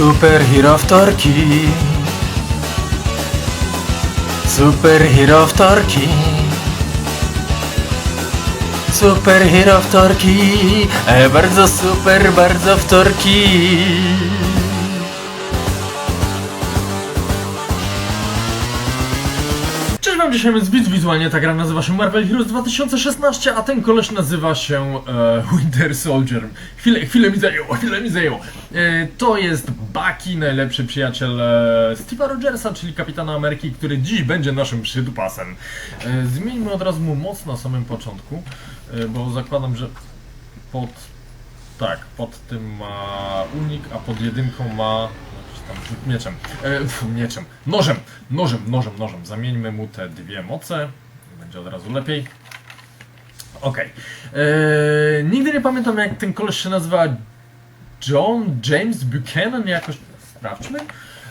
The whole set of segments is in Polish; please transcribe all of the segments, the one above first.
Superhero wtorki Superhero wtorki Superhero wtorki e, Bardzo super, bardzo wtorki Dzisiaj jest widz wizualnie, ta gra nazywa się Marvel Heroes 2016, a ten koleś nazywa się e, Winter Soldier. Chwilę, chwilę mi zajęło, chwilę mi zajęło. E, to jest Bucky, najlepszy przyjaciel e, Steve'a Rogersa, czyli Kapitana Ameryki, który dziś będzie naszym przydupasem. E, zmieńmy od razu mu moc na samym początku, e, bo zakładam, że pod... Tak, pod tym ma unik, a pod jedynką ma mieczem. E, mieczem. Nożem, nożem, nożem, nożem. Zamieńmy mu te dwie moce. Będzie od razu lepiej. Okej. E, Nigdy nie pamiętam jak ten koleś się nazywa John James Buchanan jakoś. Sprawdźmy.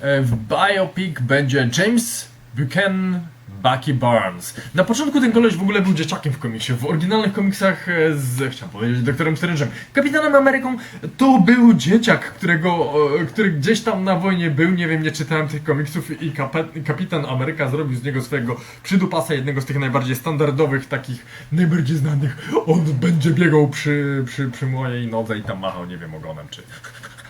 E, W biopic będzie James Buchanan Bucky Barnes. Na początku ten koleś w ogóle był dzieciakiem w komiksie. W oryginalnych komiksach e, z, chciałem powiedzieć, doktorem Strange'em. Kapitanem Ameryką to był dzieciak, którego, który gdzieś tam na wojnie był, nie wiem, nie czytałem tych komiksów i Kapitan Ameryka zrobił z niego swojego przydupasa, jednego z tych najbardziej standardowych, takich najbardziej znanych. On będzie biegał przy, przy, przy mojej nodze i tam machał, nie wiem, ogonem czy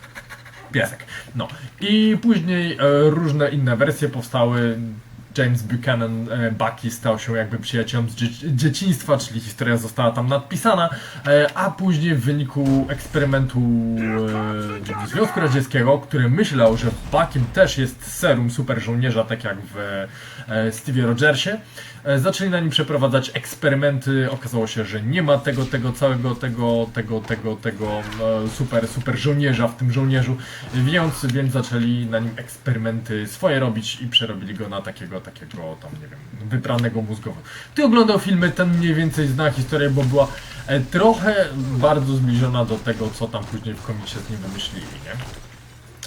piesek. No i później e, różne inne wersje powstały. James Buchanan e, Bucky stał się jakby przyjacielem z dzieci dzieciństwa, czyli historia została tam nadpisana, e, a później w wyniku eksperymentu e, Związku Radzieckiego, który myślał, że w Buckim też jest serum super żołnierza, tak jak w Stevie Rogersie, zaczęli na nim przeprowadzać eksperymenty. Okazało się, że nie ma tego, tego całego, tego, tego, tego, tego e, super, super żołnierza w tym żołnierzu, więc, więc zaczęli na nim eksperymenty swoje robić i przerobili go na takiego, takiego tam, nie wiem, wypranego mózgowo. Ty oglądał filmy, ten mniej więcej zna historię, bo była e, trochę bardzo zbliżona do tego, co tam później w komiksie z nim wymyślili, nie?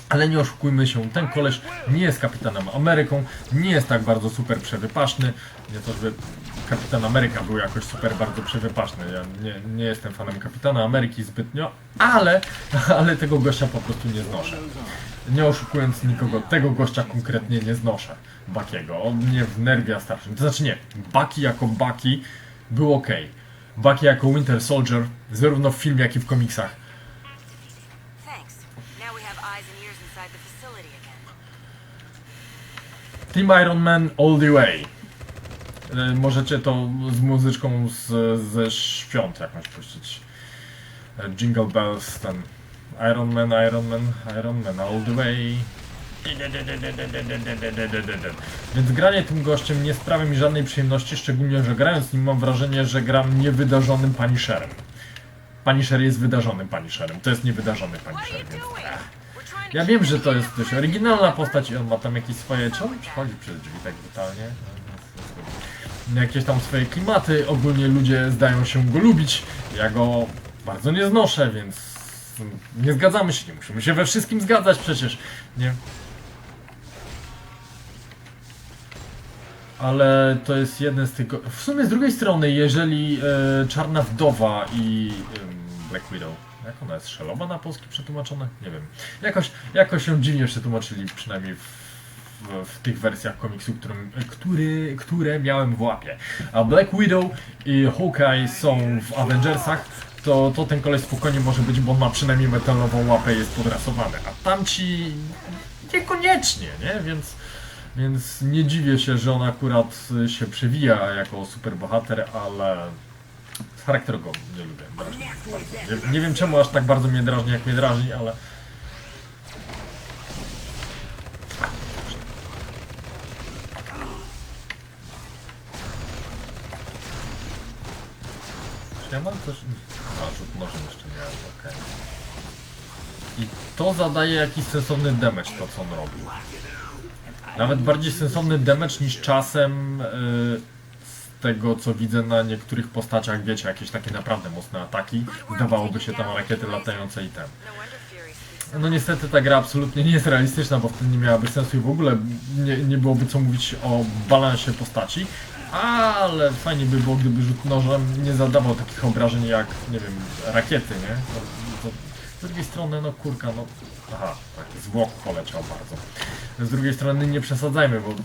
Ale nie oszukujmy się, ten koleś nie jest kapitanem Ameryką, nie jest tak bardzo super przewypaczny. Nie to, żeby kapitan Ameryka był jakoś super bardzo przewypaczny. Ja nie, nie jestem fanem kapitana Ameryki zbytnio, ale, ale tego gościa po prostu nie znoszę. Nie oszukując nikogo, tego gościa konkretnie nie znoszę. Bakiego. On mnie wnerwia strasznie. To znaczy nie, Baki jako Baki był ok. Baki jako Winter Soldier, zarówno w filmie, jak i w komiksach. Team Iron Man All The Way. E, Możecie to z muzyczką z, ze świąt jakąś puścić. E, Jingle Bells, ten Iron Man, Iron Man, Iron Man All The Way. Więc granie tym gościem nie sprawia mi żadnej przyjemności, szczególnie, że grając z nim mam wrażenie, że gram niewydarzonym Punisherem. Punisher jest wydarzonym Punisherem, to jest niewydarzony Punisher, więc... Ja wiem, że to jest dość oryginalna postać i on ma tam jakieś swoje... Czy on przechodzi przez drzwi tak brutalnie? Jakieś tam swoje klimaty, ogólnie ludzie zdają się go lubić. Ja go bardzo nie znoszę, więc nie zgadzamy się, nie musimy się we wszystkim zgadzać przecież, nie? Ale to jest jeden z tych... W sumie z drugiej strony, jeżeli e, Czarna Wdowa i Black Widow jak ona jest? Szelowa na polski przetłumaczone? Nie wiem. Jakoś, jakoś ją dziwnie przetłumaczyli, przynajmniej w, w, w tych wersjach komiksu, którym, który, które miałem w łapie. A Black Widow i Hawkeye są w Avengersach, to, to ten koleś spokojnie może być, bo ma przynajmniej metalową łapę jest podrasowany. A tamci niekoniecznie, nie? Więc, więc nie dziwię się, że on akurat się przewija jako superbohater, ale charakteru go nie lubię. Nie, nie wiem czemu aż tak bardzo mnie drażni, jak mnie drażni, ale... Czy ja mam coś... A, rzut jeszcze miałem, okej. I to zadaje jakiś sensowny damage, to co on robi. Nawet bardziej sensowny damage niż czasem... Yy, tego co widzę na niektórych postaciach, wiecie, jakieś takie naprawdę mocne ataki. Zdawałoby się tam rakiety latające i ten. No No niestety ta gra absolutnie nie jest realistyczna, bo wtedy nie miałaby sensu i w ogóle nie, nie byłoby co mówić o balansie postaci. Ale fajnie by było, gdyby rzut nożem nie zadawał takich obrażeń jak, nie wiem, rakiety, nie? Z drugiej strony, no kurka, no... Aha, tak, zwłok poleciał bardzo. Z drugiej strony nie przesadzajmy, bo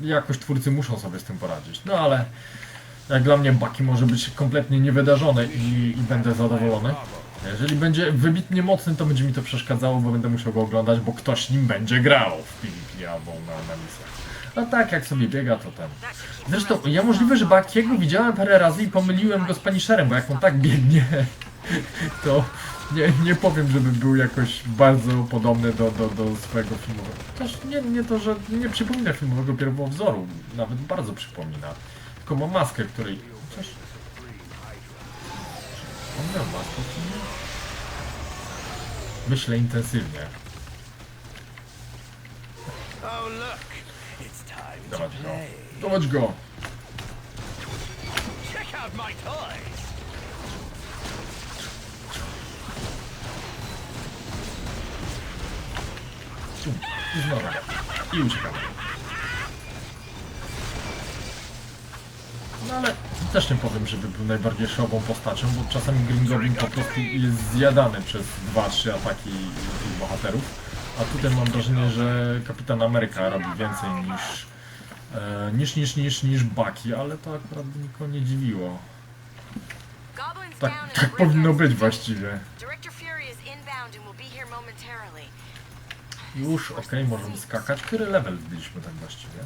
jakoś twórcy muszą sobie z tym poradzić. No ale jak dla mnie Baki może być kompletnie niewydarzony i, i będę zadowolony. Jeżeli będzie wybitnie mocny, to będzie mi to przeszkadzało, bo będę musiał go oglądać, bo ktoś nim będzie grał w PvP albo na, na misjach. A tak, jak sobie biega, to ten. Zresztą, ja możliwe, że Bakiego widziałem parę razy i pomyliłem go z Punisherem, bo jak on tak biegnie, to nie, nie powiem, żeby był jakoś bardzo podobny do, do, do swojego filmowego. Też nie, nie to, że nie przypomina filmowego pierwowzoru, nawet bardzo przypomina. Tylko ma maskę, której... Chociaż... On miał maskę, czy nie? Myślę intensywnie. Oh, Dawać go. play. Dawać go! Check out my toys. I znowu. I. No ale też nie powiem, żeby był najbardziej szową postacią, bo czasami Green Goblin po prostu jest zjadany przez 2-3 ataki bohaterów. A tutaj mam wrażenie, że Kapitan Ameryka robi więcej niż, e, niż, niż, niż, niż Bucky, ale to akurat nikogo nie dziwiło. Tak, tak powinno być właściwie. Director Fury inbound momentarily. Już, okej, możemy skakać. Który level wbiliśmy tak właściwie?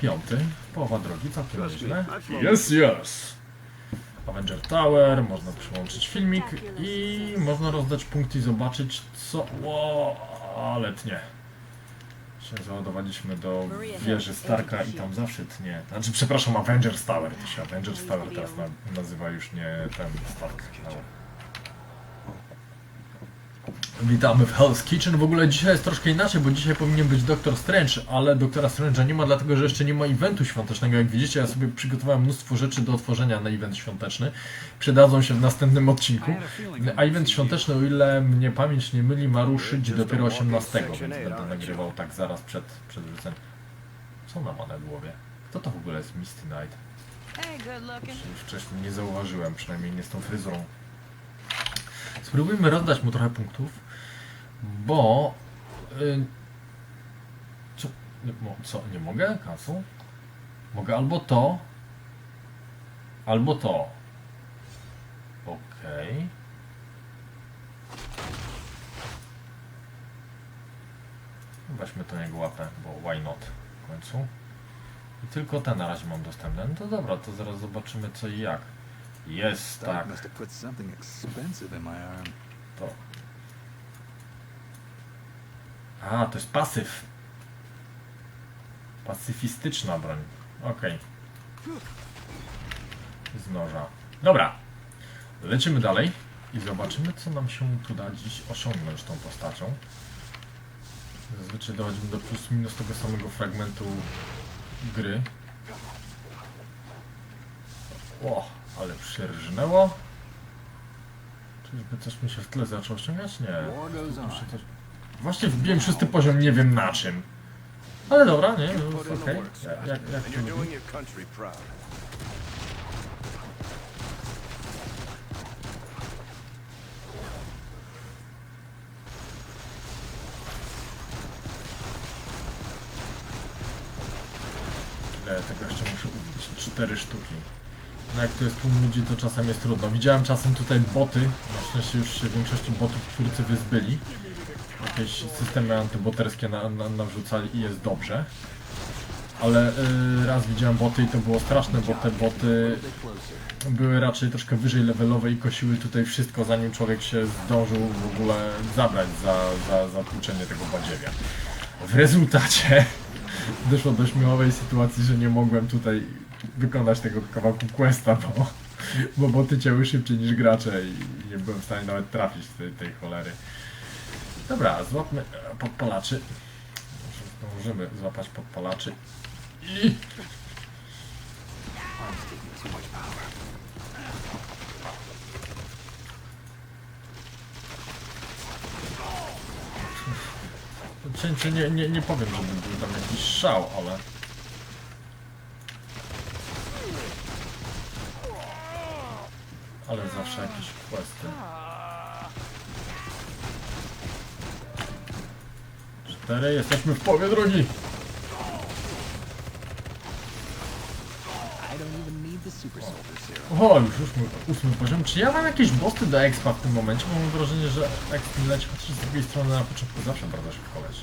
Piąty. Połowa drogi, całkiem nieźle. Yes, yes! Avenger Tower, można przyłączyć filmik i można rozdać punkty i zobaczyć co... Ło, ale tnie. Się załadowaliśmy do wieży Starka i tam zawsze tnie. Znaczy, przepraszam, Avengers Tower. To się Avengers Tower teraz na, nazywa już nie ten Stark Tower. Witamy w Hell's Kitchen. W ogóle dzisiaj jest troszkę inaczej, bo dzisiaj powinien być Doktor Strange, ale Doktora Strange'a nie ma, dlatego że jeszcze nie ma eventu świątecznego. Jak widzicie, ja sobie przygotowałem mnóstwo rzeczy do otworzenia na event świąteczny. Przydadzą się w następnym odcinku. A event świąteczny, o ile mnie pamięć nie myli, ma ruszyć dopiero 18, więc będę nagrywał tak zaraz przed, przed. Co ona ma na głowie? Kto to w ogóle jest Misty Knight? Już wcześniej nie zauważyłem, przynajmniej nie z tą fryzurą. Spróbujmy rozdać mu trochę punktów, bo... Y, co, co? Nie mogę? Kasu? Mogę albo to, albo to. Okej. Weźmy to jego łapę, bo why not w końcu. I tylko te na razie mam dostępne. No to dobra, to zaraz zobaczymy co i jak. Jest, tak. must A, to jest pasyw. Pacyfistyczna broń. Okej. Z noża. Dobra. Lecimy dalej i zobaczymy, co nam się tu da dziś osiągnąć tą postacią. Zazwyczaj dochodzimy do plus minus tego samego fragmentu gry. O, ale przyrżnęło. Czyżby coś mi się w tle zaczęło ściągać? Nie. Muszę coś... Właśnie wbiłem szósty poziom, nie wiem na czym. Ale dobra, nie, no, okej. work, Jak, jak, to proud. Ile tego jeszcze muszę ubić? Cztery sztuki. No jak tu jest tłum ludzi, to czasem jest trudno. Widziałem czasem tutaj boty, na szczęście już się w większości botów twórcy wyzbyli. Jakieś systemy antyboterskie na, na, nawrzucali i jest dobrze. Ale y, raz widziałem boty i to było straszne, bo te boty były raczej troszkę wyżej levelowe i kosiły tutaj wszystko, zanim człowiek się zdążył w ogóle zabrać za, za, za tłuczenie tego badziewia. W rezultacie doszło do śmiechowej sytuacji, że nie mogłem tutaj wykonać tego kawałku questa, bo, bo boty cięły szybciej niż gracze i nie byłem w stanie nawet trafić tej, tej cholery. Dobra, złapmy e, podpalaczy. Może zdążymy złapać podpalaczy. I... Cięcie nie, nie, nie powiem, żeby był tam jakiś szał, ale... Ale zawsze jakieś questy. Cztery, jesteśmy w połowie drogi. O, już ósmy, ósmy poziom. Czy ja mam jakieś bossy do expa w tym momencie? Mam wrażenie, że exp leci, chociaż z drugiej strony na początku zawsze bardzo szybko leci.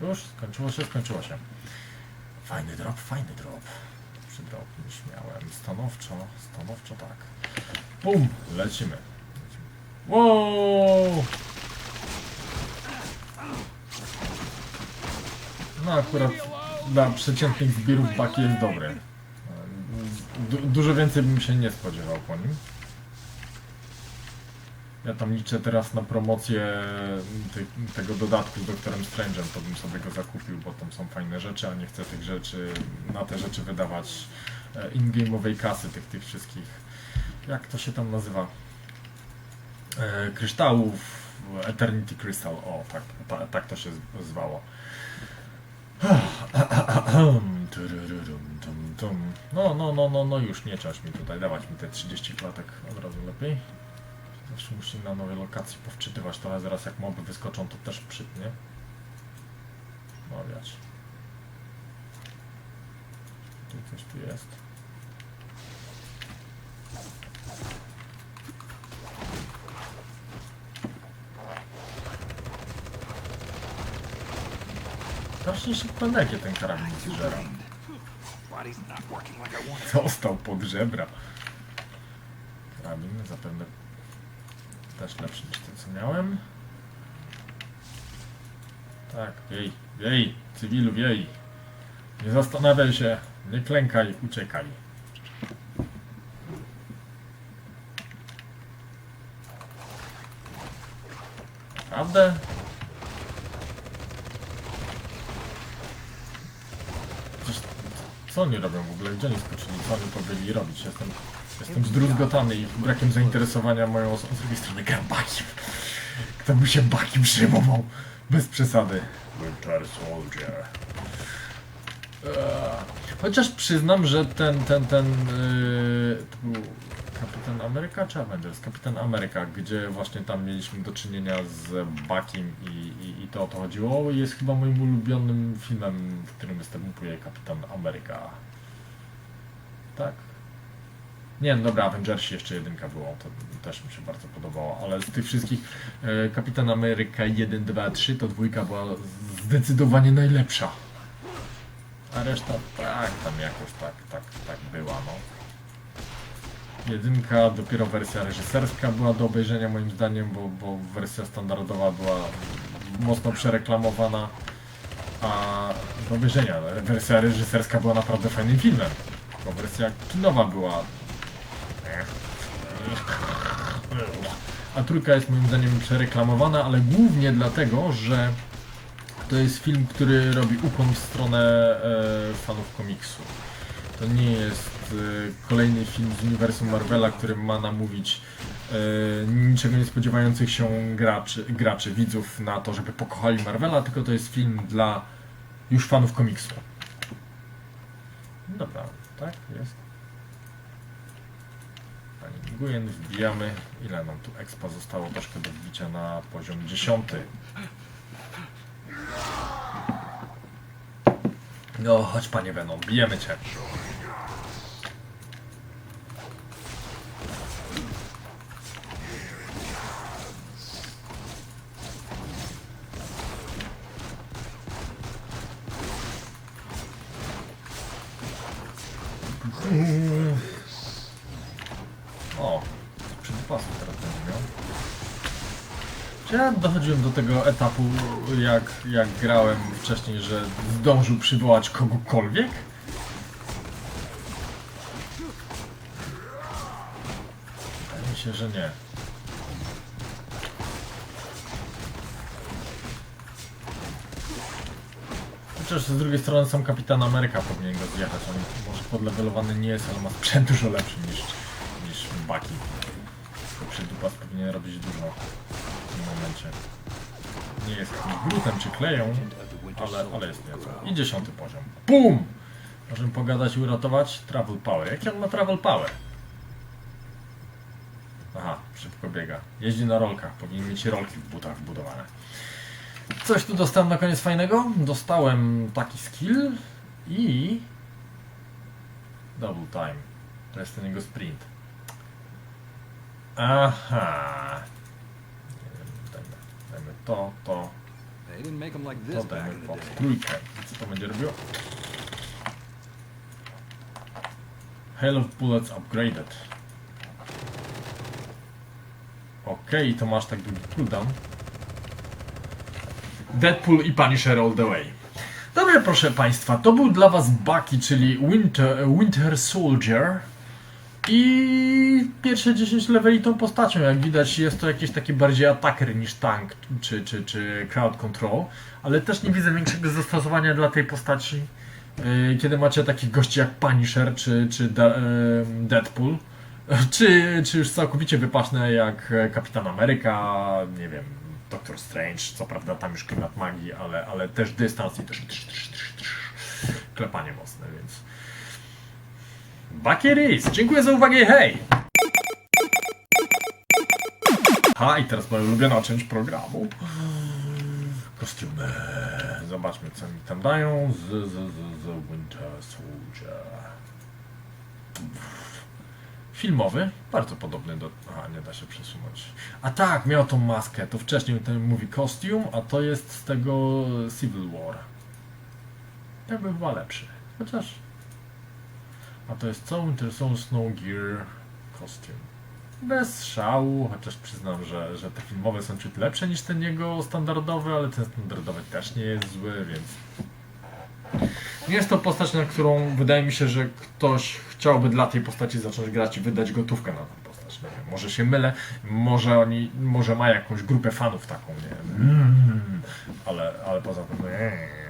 Już, skończyło się, skończyło się. Fajny drop, fajny drop. Lepszy drop niż miałem. Stanowczo, stanowczo tak. Bum, lecimy. Wow! No akurat dla przeciętnych zbiorów Baki jest dobry. Du dużo więcej bym się nie spodziewał po nim. Ja tam liczę teraz na promocję ty tego dodatku z Doktorem Strange'em, to bym sobie go zakupił, bo tam są fajne rzeczy, a nie chcę tych rzeczy, na te rzeczy wydawać e, in-game'owej kasy, tych, tych wszystkich, jak to się tam nazywa? E, kryształów, Eternity Crystal, o tak, ta, tak to się zwało. No, no, no, no, no już nie czas mi tutaj dawać mi te 30 klatek od razu lepiej. Zawsze musi na nowej lokacji powczytywać trochę, zaraz jak moby wyskoczą to też przytnie. No. Tu coś tu jest. Strasznie szybko legie ten karabin I wanted. Został pod żebra. Karabin zapewne też lepszy niż ten co miałem. Tak, wiej, wiej, cywilu wiej. Nie zastanawiaj się, nie klękaj, uciekaj. Naprawdę? Przecież co oni robią w ogóle? Gdzie oni skoczyli? Co oni robić? Jestem, jestem zdruzgotany ich brakiem zainteresowania moją osobą. Z drugiej strony gram Bakim. Kto by się Bakim przejmował? Bez przesady. Winter Soldier. Eee, Chociaż przyznam, że ten, ten, ten, yy, Kapitan Ameryka czy Avengers? Kapitan Ameryka, gdzie właśnie tam mieliśmy do czynienia z Bakim i, i, i to o to chodziło, jest chyba moim ulubionym filmem, w którym występuje Kapitan Ameryka. Tak? Nie, no dobra, Avengersi jeszcze jedynka było, to też mi się bardzo podobało, ale z tych wszystkich e, Kapitan Ameryka 1, 2, 3 to dwójka była zdecydowanie najlepsza. A reszta tak, tam jakoś tak, tak, tak była, no. Jedynka, dopiero wersja reżyserska była do obejrzenia moim zdaniem, bo, bo wersja standardowa była mocno przereklamowana, a do obejrzenia wersja reżyserska była naprawdę fajnym filmem, bo wersja kinowa była a trójka jest moim zdaniem przereklamowana, ale głównie dlatego, że to jest film, który robi ukłon w stronę e, fanów komiksu. To nie jest e, kolejny film z uniwersum Marvela, który ma namówić e, niczego nie spodziewających się graczy, graczy, widzów na to, żeby pokochali Marvela, tylko to jest film dla już fanów komiksu. Dobra, tak jest. Pani Nguyen, wbijamy. Ile nam tu expa zostało? Troszkę do wbicia na poziom 10. No, chodź panie Venom, bijemy cię. Ja dochodziłem do tego etapu, jak, jak grałem wcześniej, że zdążył przywołać kogokolwiek? Wydaje mi się, że nie. Chociaż z drugiej strony sam Kapitan Ameryka powinien go zjechać. On może podlevelowany nie jest, ale ma sprzęt dużo lepszy niż, niż. Tylko przydupas powinien robić dużo momencie. Nie jest grutem czy kleją, ale, ale jest nieco. I dziesiąty poziom. BUM! Możemy pogadać i uratować Travel Power. Jaki on ma Travel Power? Aha, szybko biega. Jeździ na rolkach, powinien mieć rolki w butach wbudowane. Coś tu dostałem na koniec fajnego. Dostałem taki skill i... Double time. To jest ten jego sprint. Aha. Nie wiem, dajmy, dajmy to, to, to dajmy pod trójkę. Co to będzie robiło? Hail of Bullets upgraded. Okej, to masz tak długi cooldown. Deadpool i Punisher all the way. Dobrze, proszę Państwa, to był dla Was Bucky, czyli Winter, Winter Soldier. I pierwsze 10 leveli tą postacią, jak widać, jest to jakiś taki bardziej ataker niż tank czy, czy, czy crowd control, ale też nie widzę większego zastosowania dla tej postaci, yy, kiedy macie takich gości jak Punisher czy, czy yy, Deadpool, czy, czy już całkowicie wypaczne jak e, Kapitan Ameryka, nie wiem, Doctor Strange, co prawda tam już klimat magii, ale, ale też dystans i też trz, trz, trz, trz, klepanie mocne, więc... Bakieris! Dziękuję za uwagę i hej! Ha, i teraz moja ulubiona część programu. Kostiumy. Zobaczmy, co mi tam dają. Z, z, z, z Winter Soldier. Filmowy, bardzo podobny do... Aha, nie da się przesunąć. A tak, miał tą maskę. To wcześniej ten mówi kostium, a to jest z tego Civil War. Jakby chyba lepszy. Chociaż... A to jest co? Winter Soldier Snow Gear Costume. Bez szału, chociaż przyznam, że, że te filmowe są ciut lepsze niż ten jego standardowy, ale ten standardowy też nie jest zły, więc... Nie jest to postać, na którą wydaje mi się, że ktoś chciałby dla tej postaci zacząć grać i wydać gotówkę na tę postać. Nie wiem, może się mylę, może oni, może ma jakąś grupę fanów taką, nie wiem. Mm, ale, ale poza tym... Nie.